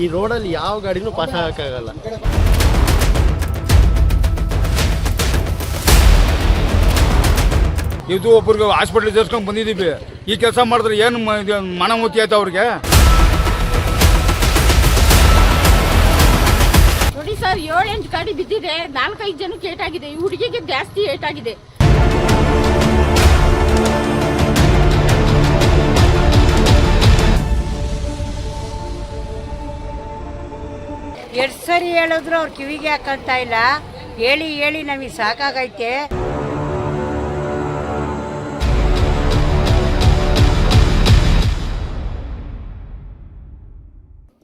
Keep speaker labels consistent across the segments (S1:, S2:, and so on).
S1: ಈ ರೋಡಲ್ಲಿ ಯಾವ ಗಾಡಿನೂ ಪಾಸ್ ಆಗಕ್ಕಾಗಲ್ಲ.
S2: ಇದು ಒಬ್ಬರಿಗೆ ಹಾಸ್ಪಿಟ್ಲ್ ಸೇರ್ಸ್ಕೊಂಡು ಬಂದಿದ್ದೀವಿ. ಈ ಕೆಲಸ ಮಾಡಿದ್ರೆ ಏನು ಮ- ಇದು ಮನಮೂತಿ ಆಯ್ತು ಅವ್ರಿಗೆ?
S3: ನೋಡಿ ಸರ್ ಏಳು ಎಂಟು ಗಾಡಿ ಬಿದ್ದಿದೆ ನಾಲ್ಕೈದು ಜನಕ್ಕೆ ಏಟಾಗಿದೆ ಈ ಹುಡುಗಿಗೆ ಜಾಸ್ತಿ ಏಟಾಗಿದೆ.
S4: ಸರಿ ಹೇಳಿದ್ರು ಅವ್ರು ಕಿವಿಗೆ ಹಾಕಂತ ಇಲ್ಲ. ಹೇಳಿ ಹೇಳಿ, ನಮಗೆ ಸಾಕಾಗೈತೆ.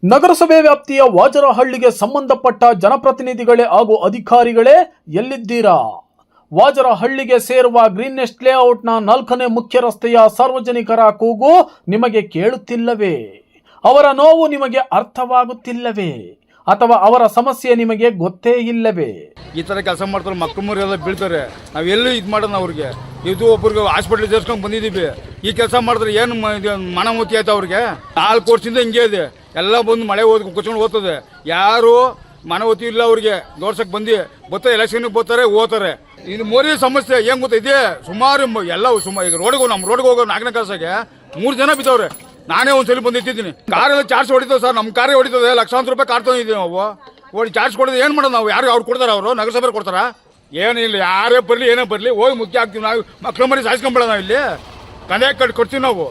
S5: ನಗರಸಭೆ ವ್ಯಾಪ್ತಿಯ ವಾಜರಹಳ್ಳಿಗೆ ಸಂಬಂಧಪಟ್ಟ ಜನಪ್ರತಿನಿಧಿಗಳೇ ಹಾಗೂ ಅಧಿಕಾರಿಗಳೇ ಎಲ್ಲಿದ್ದೀರಾ? ವಾಜರಹಳ್ಳಿಗೆ ಸೇರುವ ಗ್ರೀನ್ ನೆಸ್ಟ್ ಲೇಔಟ್ನ ನಾಲ್ಕನೇ ಮುಖ್ಯ ರಸ್ತೆಯ ಸಾರ್ವಜನಿಕರ ಕೂಗು ನಿಮಗೆ ಕೇಳುತ್ತಿಲ್ಲವೇ? ಅವರ ನೋವು ನಿಮಗೆ ಅರ್ಥವಾಗುತ್ತಿಲ್ಲವೇ? ಅಥವಾ ಅವರ ಸಮಸ್ಯೆ ನಿಮಗೆ ಗೊತ್ತೇ ಇಲ್ಲವೇ?
S2: ಈ ಥರ ಕೆಲಸ ಮಾಡ್ತಾರೆ, ಮಕ್ಕಳು ಮರಿಯೆಲ್ಲ ಬೀಳ್ತಾರೆ. ನಾವು ಎಲ್ಲೂ ಇದು ಮಾಡೋಣ ಅವ್ರಿಗೆ. ಇದು ಒಬ್ಬರಿಗೆ ಹಾಸ್ಪಿಟ್ಲ್ ಸೇರ್ಸ್ಕೊಂಡು ಬಂದಿದ್ದೀವಿ. ಈ ಕೆಲಸ ಮಾಡಿದ್ರೆ ಏನು ಮನಮೂತಿ ಆಯ್ತು ಅವ್ರಿಗೆ? ನಾಲ್ಕು ವರ್ಷದಿಂದ ಹಿಂಗೆ ಇದೆ. ಎಲ್ಲ ಬಂದು ಮಳೆ ಓದ್ ಕುಚ್ಕೊಂಡು ಓದ್ತದೆ ಯಾರು ಮನವತಿ ಇಲ್ಲ ಅವ್ರಿಗೆ. ದೋರ್ಸಕ್ಕೆ ಬಂದು. ಬತ್ತ ಎಲೆಕ್ಷನ್ಗೆ ಬರ್ತಾರೆ ಓದ್ತಾರೆ ಇದು ಮೋರಿ ಸಮಸ್ಯೆ. ಏನು ಗೊತ್ತಿದೆ ಸುಮಾರು ಎಲ್ಲ ಸುಮಾರು ಈಗ ರೋಡ್ಗೆ ನಮ್ಮ ರೋಡ್ಗೆ ಹೋಗೋ ನಾಲ್ಕನೇ ಕೆಲಸಕ್ಕೆ ಮೂರು ಜನ ಬಿದ್ದವ್ರೆ. ನಾನೇ ಒಂದ್ಸಲಿ ಬಂದು ಇಟ್ಟಿದ್ದೀನಿ. ಕಾರೆಲ್ಲ ಚಾರ್ಜ್ ಹೊಡಿತದೆ ಸರ್ ನಮ್ಮ ಕಾರೇ ಹೊಡಿತದೆ. ಲಕ್ಷಾಂತರ ರೂಪಾಯಿ ಕಾರ್ ತಂದಿದ್ದೀವಿ ನಾವು. ಓಡಿ ಚಾರ್ಜ್ ಕೊಡೋದು ಏನು ಮಾಡೋದು ನಾವು? ಯಾರು ಅವ್ರು ಕೊಡ್ತಾರ ಅವರು? ನಗರಸಭೆ ಕೊಡ್ತಾರ? ಏನಿಲ್ಲ ಯಾರೇ ಬರಲಿ, ಏನೇ ಬರಲಿ, ಹೋಗಿ ಮುಖ್ಯ ಆಗ್ತೀವಿ ನಾವು. ಮಕ್ಳು ಮರಿ ನಾವು ಇಲ್ಲಿ. ತಂದೆ ಕಟ್ ಕೊಡ್ತೀವಿ ನಾವು.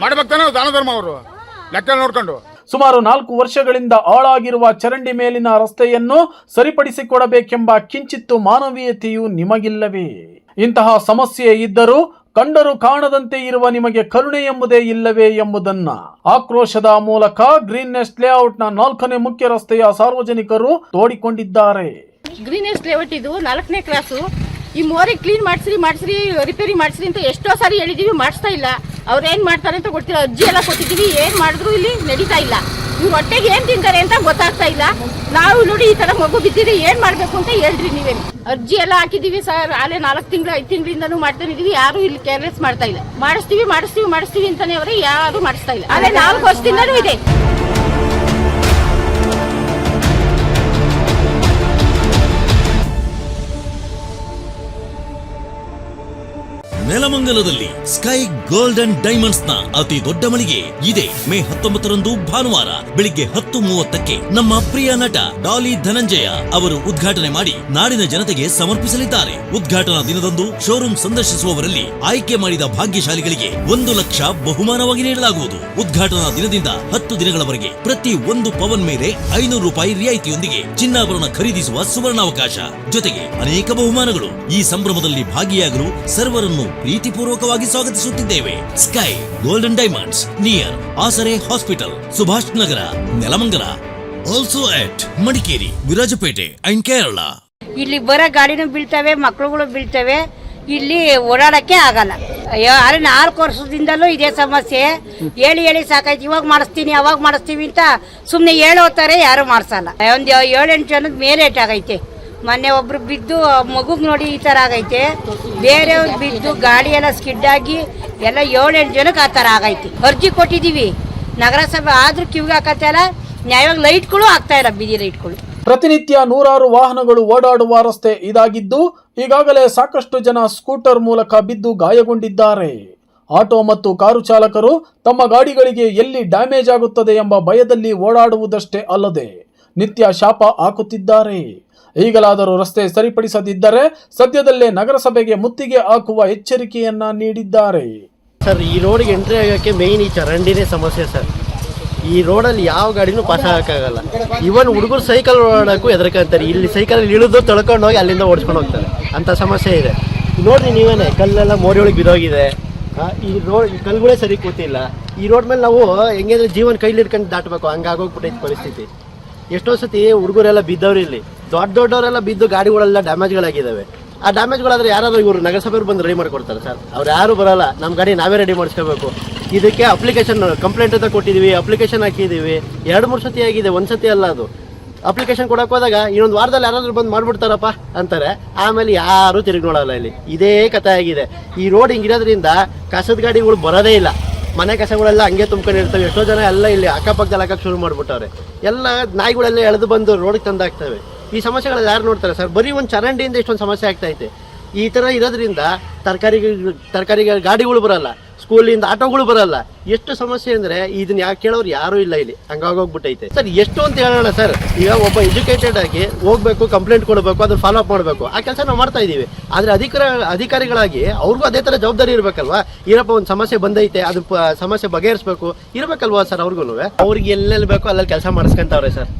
S2: ಮಾಡ್ಬೇಕಾನೆ ದಾನ ಧರ್ಮ ಅವರು. ಲೆಕ್ಕ ನೋಡ್ಕೊಂಡು.
S5: ಸುಮಾರು ನಾಲ್ಕು ವರ್ಷಗಳಿಂದ ಹಾಳಾಗಿರುವ ಚರಂಡಿ ಮೇಲಿನ ರಸ್ತೆಯನ್ನು ಸರಿಪಡಿಸಿಕೊಡಬೇಕೆಂಬ ಕಿಂಚಿತ್ತು ಮಾನವೀಯತೆಯು ನಿಮಗಿಲ್ಲವೇ? ಇಂತಹ ಸಮಸ್ಯೆ ಇದ್ದರೂ ಕಂಡರು ಕಾಣದಂತೆ ಇರುವ ನಿಮಗೆ ಕರುಣೆ ಎಂಬುದೇ ಇಲ್ಲವೇ ಎಂಬುದನ್ನ. ಆಕ್ರೋಶದ ಮೂಲಕ ಗ್ರೀನ್ ನೆಸ್ಟ್ ಲೇಔಟ್ನ ನಾಲ್ಕನೇ ಮುಖ್ಯ ರಸ್ತೆಯ ಸಾರ್ವಜನಿಕರು ತೋಡಿಕೊಂಡಿದ್ದಾರೆ.
S3: ಗ್ರೀನೆಸ್ಟ್ ಲೇಔಟ್ ಇದು ನಾಲ್ಕನೇ ಕ್ಲಾಸು ಈ ಮೋರಿ ಕ್ಲೀನ್ ಮಾಡಿಸ್ರಿ ಮಾಡಿಸ್ರಿ, ರಿಪೇರಿ ಮಾಡಿಸ್ರಿ ಅಂತ ಎಷ್ಟೋ ಸಾರಿ ಹೇಳಿದೀವಿ, ಮಾಡಿಸ್ತಾ ಇಲ್ಲ. ಅವ್ರು ಏನು ಮಾಡ್ತಾರೆ ಅಂತ ಗೊತ್ತಿಲ್ಲ. ಅರ್ಜಿ ಎಲ್ಲ ಕೊಟ್ಟಿದ್ದೀವಿ, ಏನು ಮಾಡಿದ್ರು ಇಲ್ಲಿ ನಡೀತಾ ಇಲ್ಲ. ಇವ್ರು ಹೊಟ್ಟೆಗೆ ಏನ್ ತಿಂತಾರೆ ಅಂತ ಗೊತ್ತಾಗ್ತಾ ಇಲ್ಲ. ನಾವು ನೋಡಿ ಈ ತರ ಮಗು ಬಿದ್ದಿದ್ರೆ ಏನ್ ಮಾಡ್ಬೇಕು ಅಂತ ಹೇಳ್ರಿ ನೀವೇ. ಅರ್ಜಿ ಎಲ್ಲ ಹಾಕಿದೀವಿ ಸರ್, ಆಲೆ ನಾಲ್ಕು ತಿಂಗಳು, ಐದು ತಿಂಗಳಿಂದನೂ ಮಾಡ್ತಾ ಇದೀವಿ, ಯಾರು ಇಲ್ಲಿ ಕೇರ್ಲೆಸ್ ಮಾಡ್ತಾ ಇಲ್ಲ. ಮಾಡಿಸ್ತೀವಿ ಮಾಡಿಸ್ತೀವಿ ಮಾಡಿಸ್ತೀವಿ ಅಂತಾನೆ ಅವರೇ ಯಾರು ಮಾಡಿಸ್ತಾ ಇಲ್ಲ. ಆಲೆ ನಾಲ್ಕು ವರ್ಷದಿಂದನೂ ಇದೆ.
S6: ನೆಲಮಂಗಲದಲ್ಲಿ ಸ್ಕೈ ಗೋಲ್ಡ್ ಅಂಡ್ ಡೈಮಂಡ್ಸ್ನ ಅತಿ ದೊಡ್ಡ ಮಳಿಗೆ ಇದೆ ಮೇ ಹತ್ತೊಂಬತ್ತರಂದು ಭಾನುವಾರ ಬೆಳಿಗ್ಗೆ ಹತ್ತು ಮೂವತ್ತಕ್ಕೆ ನಮ್ಮ ಪ್ರಿಯ ನಟ ಡಾಲಿ ಧನಂಜಯ ಅವರು ಉದ್ಘಾಟನೆ ಮಾಡಿ ನಾಡಿನ ಜನತೆಗೆ ಸಮರ್ಪಿಸಲಿದ್ದಾರೆ. ಉದ್ಘಾಟನಾ ದಿನದಂದು ಶೋರೂಮ್ ಸಂದರ್ಶಿಸುವವರಲ್ಲಿ ಆಯ್ಕೆ ಮಾಡಿದ ಭಾಗ್ಯಶಾಲಿಗಳಿಗೆ ಒಂದು ಲಕ್ಷ ಬಹುಮಾನವಾಗಿ ನೀಡಲಾಗುವುದು. ಉದ್ಘಾಟನಾ ದಿನದಿಂದ ಹತ್ತು ದಿನಗಳವರೆಗೆ ಪ್ರತಿ ಒಂದು ಪವನ್ ಮೇಲೆ ಐನೂರು ರೂಪಾಯಿ ರಿಯಾಯಿತಿಯೊಂದಿಗೆ ಚಿನ್ನಾಭರಣ ಖರೀದಿಸುವ ಸುವರ್ಣಾವಕಾಶ. ಜೊತೆಗೆ ಅನೇಕ ಬಹುಮಾನಗಳು ಈ ಸಂಭ್ರಮದಲ್ಲಿ ಭಾಗಿಯಾಗಲು ಸರ್ವರನ್ನು ಪ್ರೀತಿಪೂರ್ವಕವಾಗಿ ಸ್ವಾಗತಿಸುತ್ತಿದ್ದೇವೆ. Sky golden diamonds near Asare hospital Subhash Nagar Nelamangala also at Madikeri Virajpet and Kerala
S4: ಇಲ್ಲಿ ಬರೋ ಗಾಡಿನೂ ಬೀಳ್ತವೆ ಮಕ್ಕಳುಗಳು ಬೀಳ್ತವೆ. ಇಲ್ಲಿ ಓಡಾಡಕ್ಕೆ ಆಗಲ್ಲ. ಅಯ್ಯೋ, ಅರೆ ನಾಲ್ಕು ವರ್ಷದಿಂದಲೂ ಇದೇ ಸಮಸ್ಯೆ. ಹೇಳಿ ಹೇಳಿ ಸಾಕಾಯ್ತು. ಇವಾಗ ಮಾಡಿಸ್ತೀನಿ, ಅವಾಗ ಮಾಡಿಸ್ತೀವಿ ಅಂತ ಸುಮ್ಮನೆ ಹೇಳೋತಾರೆ ಯಾರು ಮಾಡಿಸಲ್ಲ. ಒಂದು ಏಳೆಂಟು ಜನದ ಮೇಲೆ ಏಟಾಗೈತೆ. ಮೊನ್ನೆ ಒಬ್ರು ಬಿದ್ದು ಮಗುಗೆ ನೋಡಿ ಈ ಥರ ಆಗೈತೆ. ಬೇರೆಯವ್ರು ಬಿದ್ದು ಗಾಡಿ ಎಲ್ಲ ಸ್ಕಿಡ್ ಆಗಿ ಎಲ್ಲ ಏಳೆಂಟು ಜನಕ್ಕೆ ಆ ಥರ ಆಗೈತೆ. ಅರ್ಜಿ ಕೊಟ್ಟಿದ್ದೀವಿ ನಗರಸಭೆ ಆದ್ರೂ ಕಿವಿಗೆ ಹಾಕತ್ತಲ್ಲ ನ್ಯಾಯವಾಗಿ ಲೈಟ್ಗಳು ಆಗ್ತಾ ಇಲ್ಲ, ಬೀದಿ ಲೈಟ್ಗಳು.
S5: ಪ್ರತಿನಿತ್ಯ ನೂರಾರು ವಾಹನಗಳು ಓಡಾಡುವ ರಸ್ತೆ ಇದಾಗಿದ್ದು, ಈಗಾಗಲೇ ಸಾಕಷ್ಟು ಜನ ಸ್ಕೂಟರ್ ಮೂಲಕ ಬಿದ್ದು ಗಾಯಗೊಂಡಿದ್ದಾರೆ. ಆಟೋ ಮತ್ತು ಕಾರು ಚಾಲಕರು ತಮ್ಮ ಗಾಡಿಗಳಿಗೆ ಎಲ್ಲಿ ಡ್ಯಾಮೇಜ್ ಆಗುತ್ತದೆ ಎಂಬ ಭಯದಲ್ಲಿ ಓಡಾಡುವುದಷ್ಟೇ ಅಲ್ಲದೆ ನಿತ್ಯ ಶಾಪ ಹಾಕುತ್ತಿದ್ದಾರೆ. ಈಗಲಾದರೂ ರಸ್ತೆ ಸರಿಪಡಿಸದಿದ್ದರೆ ಸದ್ಯದಲ್ಲೇ ನಗರಸಭೆಗೆ ಮುತ್ತಿಗೆ ಹಾಕುವ ಎಚ್ಚರಿಕೆಯನ್ನ ನೀಡಿದ್ದಾರೆ.
S1: ಸರ್, ಈ ರೋಡ್ಗೆ ಎಂಟ್ರಿ ಆಗೋಕ್ಕೆ ಮೇಯ್ನ್ ಈ ಚರಂಡಿನೇ ಸಮಸ್ಯೆ ಸರ್. ಈ ರೋಡಲ್ಲಿ ಯಾವ ಗಾಡಿನೂ ಪಾಸ್ ಆಗಕ್ಕಾಗಲ್ಲ. ಇವನ್ ಹುಡುಗರು ಸೈಕಲ್ ಓಡಾಡೋಕ್ಕೂ ಎದುರ್ಕೊಂತಾರೆ ಇಲ್ಲಿ ಸೈಕಲ್ ಇಳಿದು ತಳ್ಕೊಂಡು ಹೋಗಿ ಅಲ್ಲಿಂದ ಓಡಿಸ್ಕೊಂಡು ಹೋಗ್ತಾರೆ. ಅಂತ ಸಮಸ್ಯೆ ಇದೆ. ನೋಡ್ರಿ ನೀವೇನೆ, ಕಲ್ಲೆಲ್ಲ ಮೋರಿ ಒಳಗೆ ಬಿದ್ದೋಗಿದೆ ಈ ರೋಡ್ ಕಲ್ಗಳೇ ಸರಿ ಕೂತಿಲ್ಲ. ಈ ರೋಡ್ ಮೇಲೆ ನಾವು ಹೆಂಗೆ ಜೀವನ ಕೈಲಿ ಹಿಡ್ಕೊಂಡು ದಾಟಬೇಕು ಹಂಗಾಗೋಗ್ಬಿಟ್ಟೈತೆ ಪರಿಸ್ಥಿತಿ. ಎಷ್ಟೋ ಸತಿ ಹುಡುಗರೆಲ್ಲ ಬಿದ್ದವ್ರು ಇಲ್ಲಿ. ದೊಡ್ಡ ದೊಡ್ಡವರೆಲ್ಲ ಬಿದ್ದು ಗಾಡಿಗಳೆಲ್ಲ ಡ್ಯಾಮೇಜ್ಗಳಾಗಿದ್ದಾವೆ ಆ ಡ್ಯಾಮೇಜ್ಗಳಾದ್ರೆ ಯಾರಾದ್ರೂ ಇವರು ನಗರಸಭೆಯವ್ರು ಬಂದು ರೆಡಿ ಮಾಡಿಕೊಡ್ತಾರೆ ಸರ್. ಅವ್ರು ಯಾರು ಬರಲ್ಲ. ನಮ್ಮ ಗಾಡಿ ನಾವೇ ರೆಡಿ ಮಾಡಿಸ್ಕೋಬೇಕು. ಇದಕ್ಕೆ ಅಪ್ಲಿಕೇಶನ್ ಕಂಪ್ಲೇಂಟ್ ಅಂತ ಕೊಟ್ಟಿದ್ದೀವಿ ಅಪ್ಲಿಕೇಶನ್ ಹಾಕಿದ್ದೀವಿ ಎರಡು, ಮೂರು ಸತಿ ಆಗಿದೆ. ಒಂದು ಸತಿ ಅಲ್ಲ ಅದು. ಅಪ್ಲಿಕೇಶನ್ ಕೊಡಕ್ಕೆ ಹೋದಾಗ ಇನ್ನೊಂದು ವಾರದಲ್ಲಿ ಯಾರಾದರೂ ಬಂದು ಮಾಡಿಬಿಡ್ತಾರಪ್ಪ ಅಂತಾರೆ. ಆಮೇಲೆ ಯಾರು ತಿರುಗಿ ನೋಡಲ್ಲ ಇಲ್ಲಿ. ಇದೇ ಕಥೆ ಆಗಿದೆ. ಈ ರೋಡ್ ಹಿಂಗಿರೋದ್ರಿಂದ ಕಸದ ಗಾಡಿಗಳು ಬರೋದೇ ಇಲ್ಲ. ಮನೆ ಕಸಗಳೆಲ್ಲ ಹಂಗೆ ತುಂಬ್ಕೊಂಡಿರ್ತವೆ ಎಷ್ಟೋ ಜನ ಎಲ್ಲ ಇಲ್ಲಿ ಅಕ್ಕಪಕ್ಕದಲ್ಲಿ ಹಾಕಕ್ಕೆ ಶುರು ಮಾಡಿಬಿಟ್ಟವ್ರೆ. ಎಲ್ಲ ನಾಯಿಗಳೆಲ್ಲ ಎಳೆದು ಬಂದು ರೋಡಿಗೆ ತಂದಾಗ್ತವೆ ಈ ಸಮಸ್ಯೆಗಳೆಲ್ಲ ಯಾರು ನೋಡ್ತಾರೆ ಸರ್? ಬರೀ ಒಂದು ಚರಂಡಿಯಿಂದ ಇಷ್ಟೊಂದು ಸಮಸ್ಯೆ ಆಗ್ತಾ ಐತೆ. ಈ ಥರ ಇರೋದ್ರಿಂದ ತರಕಾರಿ ತರಕಾರಿ ಗಾಡಿಗಳು ಬರಲ್ಲ. ಸ್ಕೂಲಿಂದ ಆಟೋಗಳು ಬರಲ್ಲ. ಎಷ್ಟು ಸಮಸ್ಯೆ ಅಂದ್ರೆ ಇದನ್ನ ಯಾಕೆ ಕೇಳೋರು ಯಾರೂ ಇಲ್ಲ ಇಲ್ಲಿ. ಹಂಗಾಗೋಗ್ಬಿಟ್ಟೈತೆ ಸರ್, ಎಷ್ಟು ಅಂತ ಹೇಳೋಣ ಸರ್. ಈಗ ಒಬ್ಬ ಎಜುಕೇಟೆಡ್ ಆಗಿ ಹೋಗ್ಬೇಕು ಕಂಪ್ಲೇಂಟ್ ಕೊಡಬೇಕು, ಅದನ್ನ ಫಾಲೋ ಅಪ್ ಮಾಡಬೇಕು. ಆ ಕೆಲಸ ನಾವು ಮಾಡ್ತಾ ಇದೀವಿ ಆದರೆ ಅಧಿಕಾರ, ಅಧಿಕಾರಿಗಳಾಗಿ ಅವ್ರಿಗೂ ಅದೇ ಥರ ಜವಾಬ್ದಾರಿ ಇರಬೇಕಲ್ವಾ? ಏನಪ್ಪ ಒಂದು ಸಮಸ್ಯೆ ಬಂದೈತೆ ಅದು ಸಮಸ್ಯೆ ಬಗೆಹರಿಸಬೇಕು. ಇರಬೇಕಲ್ವಾ ಸರ್ ಅವ್ರಿಗೂ ಅವ್ರಿಗೆ ಎಲ್ಲೆಲ್ಲಿ ಬೇಕೋ ಅಲ್ಲಲ್ಲಿ ಕೆಲಸ ಮಾಡಿಸ್ಕೊಂತವ್ರೆ ಸರ್.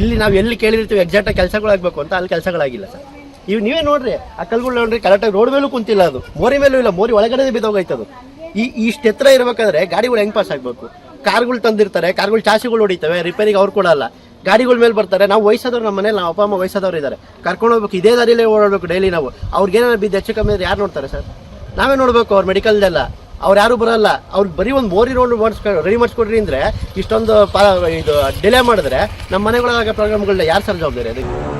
S1: ಇಲ್ಲಿ ನಾವು ಎಲ್ಲಿ ಕೇಳಿರ್ತೀವಿ ಎಕ್ಸಾಕ್ಟಾಗಿ ಕೆಲಸಗಳಾಗಬೇಕು ಅಂತ ಅಲ್ಲಿ ಕೆಲಸಗಳಾಗಿಲ್ಲ ಸರ್. ಇವ್ ನೀವೇ ನೋಡ್ರಿ, ಆ ಕಲ್ಗಳು ನೋಡ್ರಿ, ಕರೆಕ್ಟಾಗಿ ರೋಡ್ ಮೇಲೂ ಕುಂತಿಲ್ಲ ಅದು. ಮೋರಿ ಮೇಲೂ ಇಲ್ಲ, ಮೋರಿ ಒಳಗಡೆ ಬಿದ್ದೋಗೈತದು. ಈ ಇಷ್ಟು ಎತ್ತರ ಇರಬೇಕಾದ್ರೆ ಗಾಡಿಗಳು ಹೆಂಗ್ ಪಾಸ್ ಆಗಬೇಕು? ಕಾರ್ಗಳು ತಂದಿರ್ತಾರೆ, ಕಾರ್ಗಳು ಚಾಸಿಗಳು ಹೊಡಿತವೆ ರಿಪೇರಿಗೆ ಅವ್ರು ಕೊಡಲ್ಲ ಗಾಡಿಗಳ ಮೇಲೆ ಬರ್ತಾರೆ, ನಾವು ವಯಸ್ಸಾದವ್ರು ನಮ್ಮ ಮನೇಲಿ, ನಾವು ಅಪ್ಪ, ಅಮ್ಮ ವಯಸ್ಸಾದವ್ರು ಇದ್ದಾರೆ ಕರ್ಕೊಂಡು ಹೋಗ್ಬೇಕು, ಇದೇ ದಾರಿಲೇ ಓಡಾಡಬೇಕು ಡೈಲಿ ನಾವು. ಅವ್ರಿಗೆ ಏನಾದ್ರು ಬಿದ್ದು ಹೆಚ್ಚು ಕಮ್ಮಿ ಯಾರು ನೋಡ್ತಾರೆ ಸರ್? ನಾವೇ ನೋಡಬೇಕು ಅವ್ರು ಮೆಡಿಕಲ್ದೆಲ್ಲ ಅವ್ರು ಯಾರು ಬರಲ್ಲ. ಅವ್ರು ಬರೀ ಒಂದು ಮೋರಿ ರೋಡ್ ಮಾಡಿಸ್ಕೊ ರೆಡಿ ಮಾಡಿಸ್ಕೊಡ್ರಿ ಅಂದರೆ ಇಷ್ಟೊಂದು ಪಾ ಇದು ಡಿಲೇ ಮಾಡಿದ್ರೆ ನಮ್ಮ ಮನೆಗಳಾಗ ಪ್ರೋಗ್ರಾಮ್ಗಳನ್ನ ಯಾರು ಸರ್ ಜವಾಬ್ದಾರಿ ಅದಕ್ಕೆ?